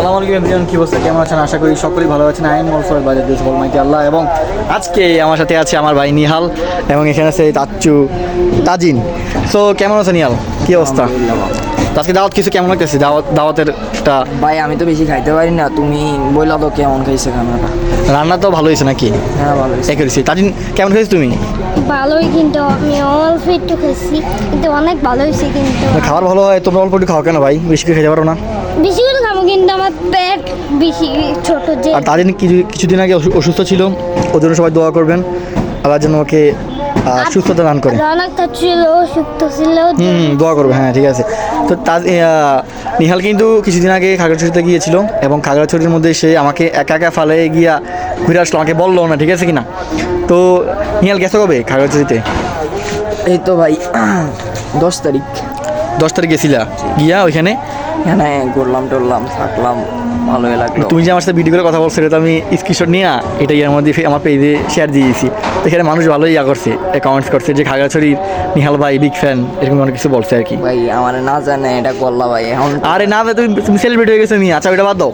আসসালামু আলাইকুম এভরিওয়ান, কি অবস্থা? কেমন আছেন? আশা করি সকলেই ভালো আছেন। আইন এম অলসো বাজার বল মাইটি আল্লাহ। এবং আজকে আমার সাথে আছে আমার ভাই নিহাল এবং এখানে আছে তাচ্চু, তাজিন। সো কেমন আছে নিহাল? কি অবস্থা? আজকে দাওয়াত কিছু কেমন লাগতেছে? দাওয়াত দাওয়াতের একটা ভাই আমি তো বেশি খাইতে পারি না। তুমি বললা তো কেমন খাইছে খানাটা। রান্না তো ভালো হয়েছে নাকি? হ্যাঁ ভালো হয়েছে। করেছি তাজিন কেমন খেয়েছো তুমি? ভালোই কিন্তু আমি অল্প একটু খেয়েছি কিন্তু অনেক ভালো হয়েছে কিন্তু। খাবার ভালো হয় তোমরা অল্প একটু খাও কেন ভাই? বেশি করে খেতে পারো না। বেশি করে খাব কিন্তু আমার পেট বেশি ছোট যে আর তাজিন কিছু কিছুদিন আগে অসু- অসুস্থ ছিল ওর জন্য সবাই দোয়া করবেন। আল্লাহ যেন ওকে সুস্থতা দান করে। ছিল সুক্ত ছিল। হুম দোয়া করবে হ্যাঁ ঠিক আছে। তো তাজ নিহাল কিন্তু কিছুদিন আগে খাগড়াছড়িতে গিয়েছিল এবং খাগড়াছড়ির মধ্যে সে আমাকে একা একা ফালে গিয়া ঘুরে আসলো। আমাকে বলল না ঠিক আছে কি না তো নিহাল গেছে কবে খাগড়াছড়িতে? এই তো ভাই দশ তারিখ। দশ তারিখ গেছিলা? গিয়া ওইখানে? এখানে ঘুরলাম টুরলাম থাকলাম ভালোই লাগল। তুমি যে আমার সাথে ভিডিও করে কথা বলছো এটা তো আমি স্ক্রিনশট নিয়ে এটা ইয়ার মধ্যে আমার পেজে শেয়ার দিয়েছি। তো এখানে মানুষ ভালোই ইয়া করছে কমেন্টস করছে যে খাগড়াছড়ির নিহাল ভাই বিগ ফ্যান এরকম অনেক কিছু বলছে আর কি। ভাই আমার না জানে এটা করলা ভাই এখন আরে না ভাই, তুমি তুমি সেলিব্রিটি হয়ে গেছো নি আচ্ছা ওইটা বাদ দাও।